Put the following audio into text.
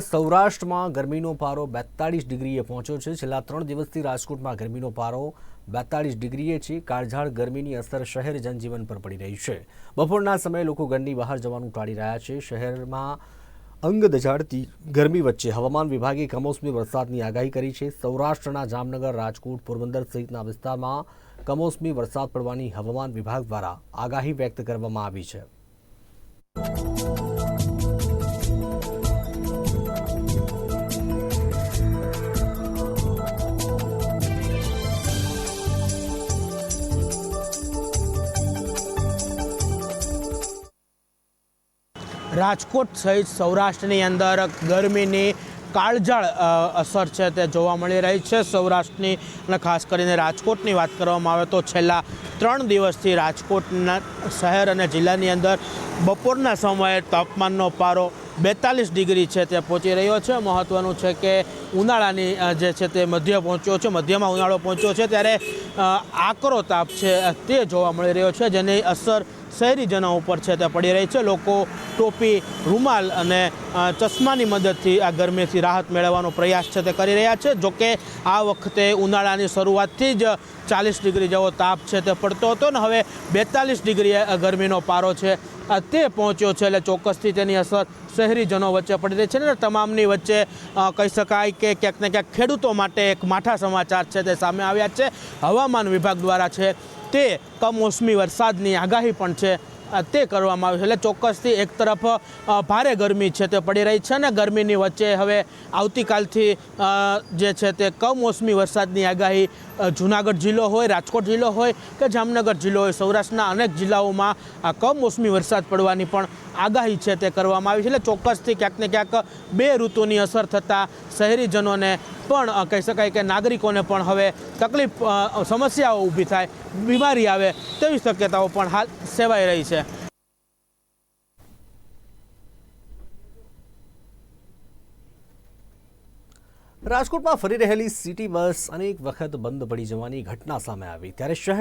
સૌરાષ્ટ્રમાં ગરમીનો પારો બેતાળીસ ડિગ્રીએ પહોંચ્યો છે. છેલ્લા ત્રણ દિવસથી રાજકોટમાં ગરમીનો પારો બેતાળીસ ડિગ્રીએ છે. કાળઝાળ ગરમીની અસર શહેર જનજીવન પર પડી રહી છે. બપોરના સમયે લોકો ઘરની બહાર જવાનું ટાળી રહ્યા છે. શહેરમાં અંગ દજાડતી ગરમી વચ્ચે હવામાન વિભાગે કમોસમી વરસાદની આગાહી કરી છે. સૌરાષ્ટ્રના જામનગર, રાજકોટ, પોરબંદર સહિતના વિસ્તારમાં કમોસમી વરસાદ પડવાની હવામાન વિભાગ દ્વારા આગાહી વ્યક્ત કરવામાં આવી છે. રાજકોટ સહિત સૌરાષ્ટ્રની અંદર ગરમીની કાળજાળ અસર છે તે જોવા મળી રહી છે. સૌરાષ્ટ્રની અને ખાસ કરીને રાજકોટની વાત કરવામાં આવે તો છેલ્લા ત્રણ દિવસથી રાજકોટના શહેર અને જિલ્લાની અંદર બપોરના સમયે તાપમાનનો પારો બેતાલીસ ડિગ્રી છે તે પહોંચી રહ્યો છે. મહત્ત્વનું છે કે ઉનાળાની જે છે તે મધ્ય પહોંચ્યો છે, મધ્યમાં ઉનાળો પહોંચ્યો છે ત્યારે આકરો તાપ છે તે જોવા મળી રહ્યો છે જેની અસર શહેરીજનો ઉપર છે તે પડી રહી છે. લોકો ટોપી, રૂમાલ અને ચશ્માની મદદથી આ ગરમીથી રાહત મેળવવાનો પ્રયાસ છે તે કરી રહ્યા છે. જોકે આ વખતે ઉનાળાની શરૂઆતથી જ ચાલીસ ડિગ્રી જેવો તાપ છે તે પડતો હતો ને હવે બેતાલીસ ડિગ્રી ગરમીનો પારો છે તે પહોંચ્યો છે એટલે ચોક્કસથી તેની અસર શહેરીજનો વચ્ચે પડી રહી છે ને તમામની વચ્ચે કહી શકાય કે ક્યાંક ને ક્યાંક ખેડૂતો માટે એક માઠા સમાચાર છે તે સામે આવ્યા છે. હવામાન વિભાગ દ્વારા છે તે કમોસમી વરસાદની આગાહી પણ છે. તે કરવામાં આવ્યું છે. એટલે ચોક્કસથી એક તરફ ભારે ગરમી છે તે પડી રહી છે અને ગરમીની વચ્ચે હવે આવતીકાલથી જે છે તે કમોસમી વરસાદની આગાહી જૂનાગઢ જિલ્લો હોય, રાજકોટ જિલ્લો હોય કે જામનગર જિલ્લો હોય, સૌરાષ્ટ્રના અનેક જિલ્લાઓમાં આ કમોસમી વરસાદ પડવાની પણ આગાહી છે તે કરવામાં આવી છે. એટલે ચોક્કસથી ક્યાંક ને ક્યાંક બે ઋતુની અસર થતાં શહેરીજનોને પણ કહી શકાય કે નાગરિકોને પણ હવે તકલીફ સમસ્યાઓ ઊભી થાય, બીમારી આવે તેવી શક્યતાઓ પણ હાલ સેવાઈ રહી છે. રાજકોટમાં ફરી રહેલી સિટી બસ અનેક વખત બંધ પડી જવાની ઘટના સામે આવી. ત્યારે શહેર